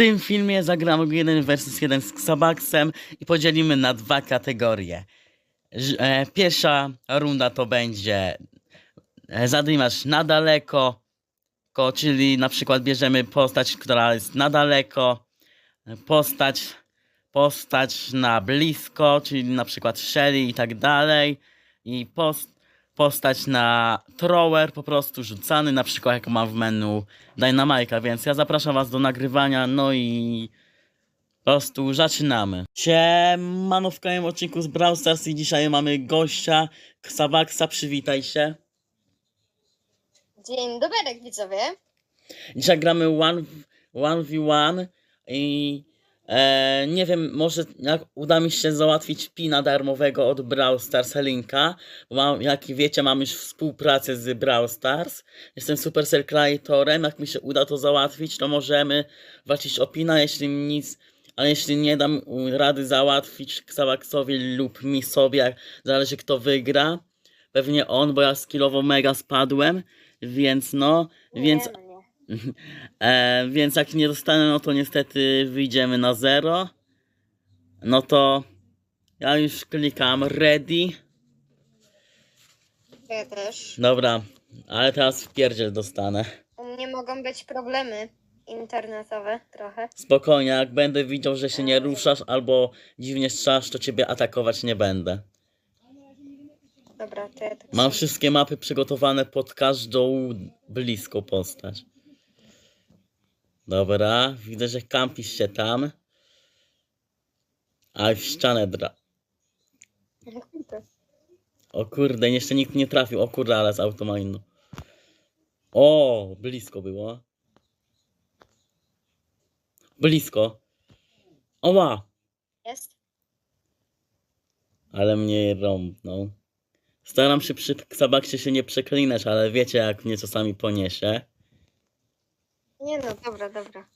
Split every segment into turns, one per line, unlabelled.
tym filmie zagramy 1 versus 1 z Xabaxem i podzielimy na dwa kategorie. E, Pierwsza runda to będzie e, zadymasz na daleko, ko- czyli na przykład bierzemy postać, która jest na daleko, postać, postać na blisko, czyli na przykład Shelly i tak dalej i post, postać na thrower po prostu rzucany, na przykład jak mam w menu Dynamite'a, więc ja zapraszam was do nagrywania, no i po prostu zaczynamy. Siemano w kolejnym odcinku z Brawl Stars i dzisiaj mamy gościa, Xabaxa, przywitaj się.
Dzień dobry, widzowie.
Dzisiaj gramy 1v1 i e, nie wiem, może jak uda mi się załatwić pina darmowego od Brawl Stars linka, bo mam, jak wiecie mam już współpracę z Brawl Stars, jestem Supercell Creatorem, jak mi się uda to załatwić, to możemy walczyć o pina, jeśli nic, ale jeśli nie dam rady załatwić Xabaxowi lub mi sobie, zależy kto wygra, pewnie on, bo ja skillowo mega spadłem, więc no, więc
Nie, nie.
E, więc jak nie dostanę, no to niestety wyjdziemy na zero. No to ja już klikam ready.
Ja też.
Dobra, ale teraz w pierdziel dostanę.
U mnie mogą być problemy internetowe trochę.
Spokojnie, jak będę widział, że się nie ruszasz albo dziwnie strzelasz, to ciebie atakować nie będę.
Dobra, to ja tak
Mam wszystkie mapy przygotowane pod każdą bliską postać. Dobra, widzę, że kampisz się tam. A w ścianę dra.
No.
O kurde, jeszcze nikt nie trafił. O kurde, ale z automajnu. O, blisko było. Blisko. Oła,
Jest?
ale mnie rąbnął. Staram się przy Xabaksie się nie przeklinać, ale wiecie jak mnie czasami poniesie.
Nie no, dobra, dobra.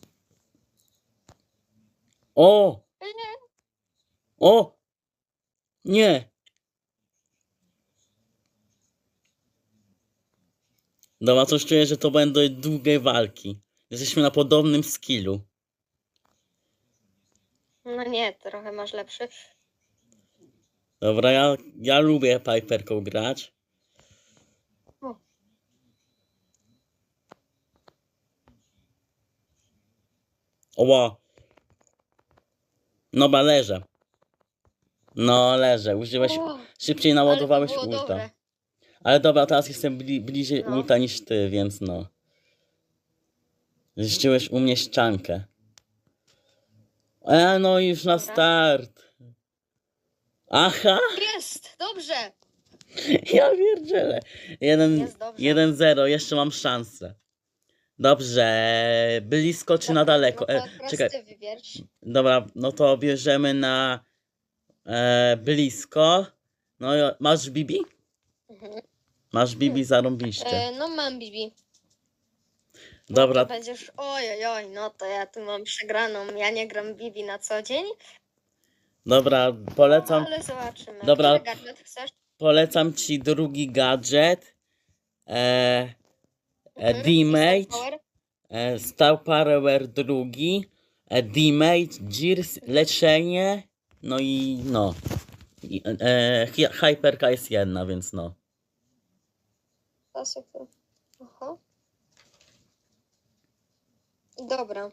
O! O! Nie! Dobra, coś czuję, że to będą długie walki. Jesteśmy na podobnym skillu.
No nie, trochę masz lepszy.
Dobra, ja, ja lubię Piperką grać. Oła. No ba, leżę. No, leżę. Użyłeś,
O,
szybciej
ale
naładowałeś
było
ulta.
dobre.
Ale dobra, teraz jestem bli bliżej
No.
ulta niż ty, więc no. Zniszczyłeś u mnie ściankę. E, no już na
Dobra.
start. Aha,
Jest, dobrze.
ja pierdzielę. Jeden-
Jest dobrze.
1-0, jeszcze mam szansę. Dobrze, blisko czy na daleko?
No to
E, czekaj, dobra, no to bierzemy na e, blisko. No, i- masz Bibi?
Mhm.
Masz Bibi, zarąbiście.
E, no mam Bibi.
Dobra,
To będziesz, oj, oj, no to ja tu mam przegraną. Ja nie gram Bibi na co dzień,
dobra, polecam.
ale zobaczymy.
Dobra.
Który gadżet chcesz?
Polecam ci drugi gadżet. E, e,
Mhm.
D-Mate, E, Star Power drugi, e, D-Mate, Gears, leczenie, no i no. I, e, Hyperka jest jedna, więc no.
To super. Aha. Dobra.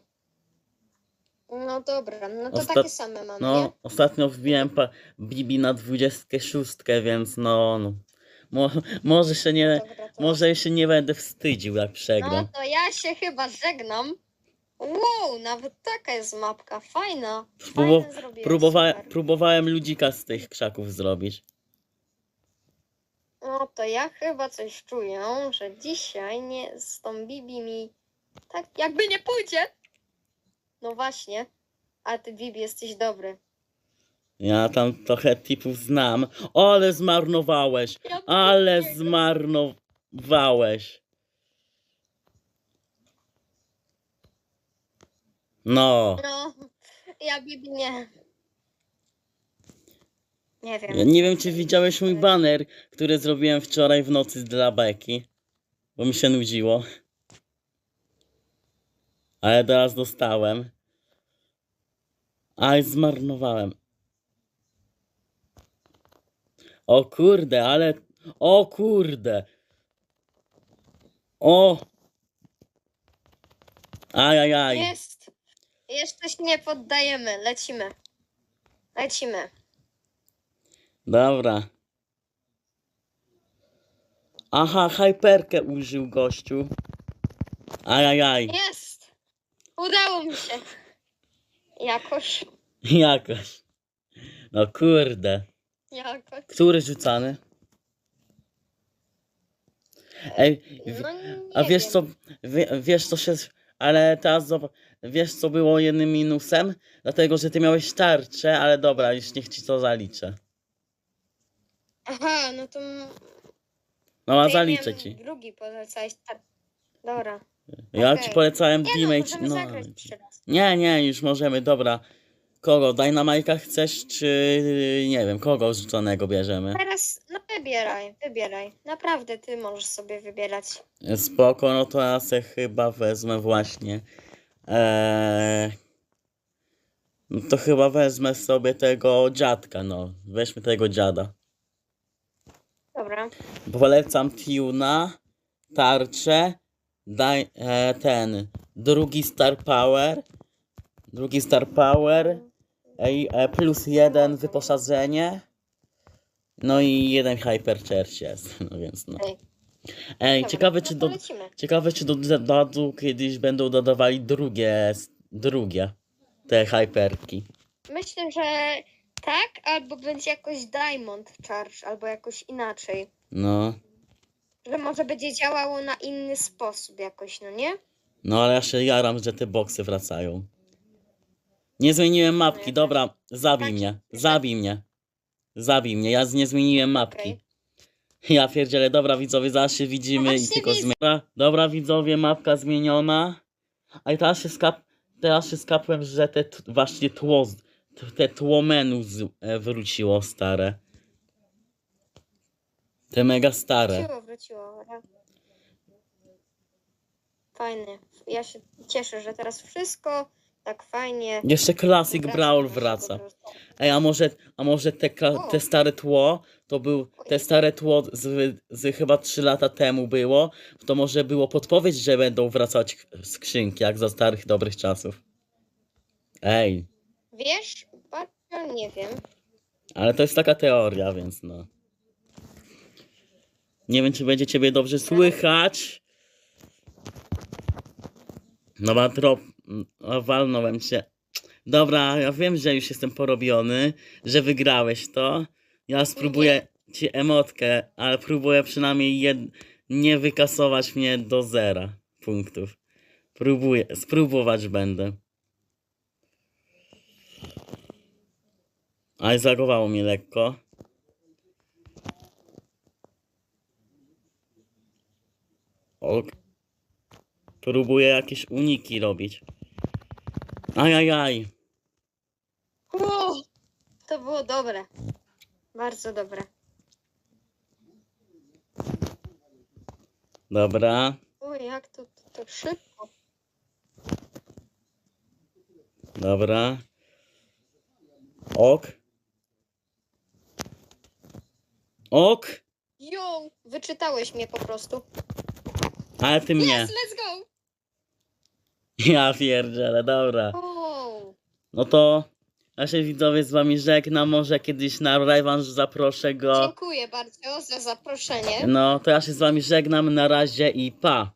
No dobra, no to
Osta-
takie same mamy,
No,
nie?
ostatnio wbiłem Bibi na 26, więc no. no. Mo, może się nie, może się nie będę wstydził, jak
No
przegram.
to ja się chyba żegnam. Wow, nawet taka jest mapka, fajna. Fajne zrobiłeś,
próbowa-
super.
próbowałem ludzika z tych krzaków zrobić.
No to ja chyba coś czuję, że dzisiaj nie z tą Bibi mi tak jakby nie pójdzie. No właśnie, a ty Bibi jesteś dobry.
Ja tam trochę tipów znam. Ale zmarnowałeś! Ale zmarnowałeś! No.
No, ja Bibi nie. Nie wiem.
Ja nie wiem, czy widziałeś mój baner, który zrobiłem wczoraj w nocy dla Beki. Bo mi się nudziło. Ale teraz dostałem. Aj, zmarnowałem. O kurde, ale... O kurde. O! Ajajaj.
Jest! Jeszcze się nie poddajemy. Lecimy. Lecimy.
Dobra. Aha, hyperkę użył gościu. Ajajaj.
Jest! Udało mi się. Jakoś.
Jakoś. No kurde.
Jakoś.
Który rzucany? Ej, w-
No, nie
a wiesz
wiem.
co, wie, wiesz co się, ale teraz zobacz, wiesz co było jednym minusem? Dlatego, że ty miałeś tarczę, ale dobra, już niech ci to zaliczę.
Aha, no to. m-
No a zaliczę
miałem
ci.
Drugi polecałeś. Tak. Dobra.
Ja
okej.
ci polecałem
Nie no,
teammate,
możemy
no.
zagrać jeszcze raz.
Nie, nie, już możemy, dobra. Kogo, Dynamite'a chcesz, czy nie wiem, kogo rzuconego bierzemy?
Teraz, no wybieraj, wybieraj. Naprawdę, ty możesz sobie wybierać.
Spoko, no to ja se chyba wezmę właśnie. Eee, no to chyba wezmę sobie tego dziadka, no. Weźmy tego dziada.
Dobra.
Polecam Tuna, tarczę, daj, e, ten, drugi Star Power, drugi Star Power, plus jeden wyposażenie, no i jeden Hyper Church jest, no więc no.
Ej.
Ej,
Dobra,
ciekawe
no
czy do, ciekawe czy do dodatku kiedyś będą dodawali drugie, drugie, te Hyperki.
Myślę, że tak, albo będzie jakoś Diamond Charge, albo jakoś inaczej.
No,
Że może będzie działało na inny sposób jakoś, no nie?
no ale ja się jaram, że te boksy wracają. Nie zmieniłem mapki, dobra, zabij mnie, zabij mnie. Zabij mnie, ja z- nie zmieniłem mapki.
Okej.
Ja pierdzielę, dobra widzowie, zaraz się widzimy
No
i
właśnie
tylko
widzę.
zmienię. Dobra widzowie, mapka zmieniona. A i teraz się, skap... teraz się skapłem, że te t... właśnie tło, z- t- te tło menu z... e, wróciło stare. Te mega stare.
Wróciło, wróciło. dobra. Fajnie. Ja się cieszę, że teraz wszystko tak fajnie.
Jeszcze Classic Brawl wraca. Ej, a może, a może te, te stare tło, to był, te stare tło z, z chyba 3 lata temu było, to może było podpowiedź, że będą wracać skrzynki, jak za starych, dobrych czasów. Ej,
Wiesz? Bardzo nie wiem.
ale to jest taka teoria, więc no. Nie wiem, czy będzie ciebie dobrze słychać. No, ma trop, walnąłem się. Dobra, ja wiem, że już jestem porobiony, że wygrałeś to. Ja spróbuję ci emotkę, ale próbuję przynajmniej jed... nie wykasować mnie do zera punktów. Próbuję, spróbować będę. Ale zagowało mnie lekko. Ok. Próbuję jakieś uniki robić. Ajajaj.
Wow, to było dobre. Bardzo dobre.
Dobra.
Oj, jak to, to, to szybko.
Dobra. Ok. Ok.
Jo, wyczytałeś mnie po prostu.
Ale ty mnie.
Yes, let's go!
Ja pierdzielę, dobra. No to ja się widzowie z wami żegnam. Może kiedyś na rewanż zaproszę go.
Dziękuję bardzo za zaproszenie.
No to ja się z wami żegnam. Na razie i pa.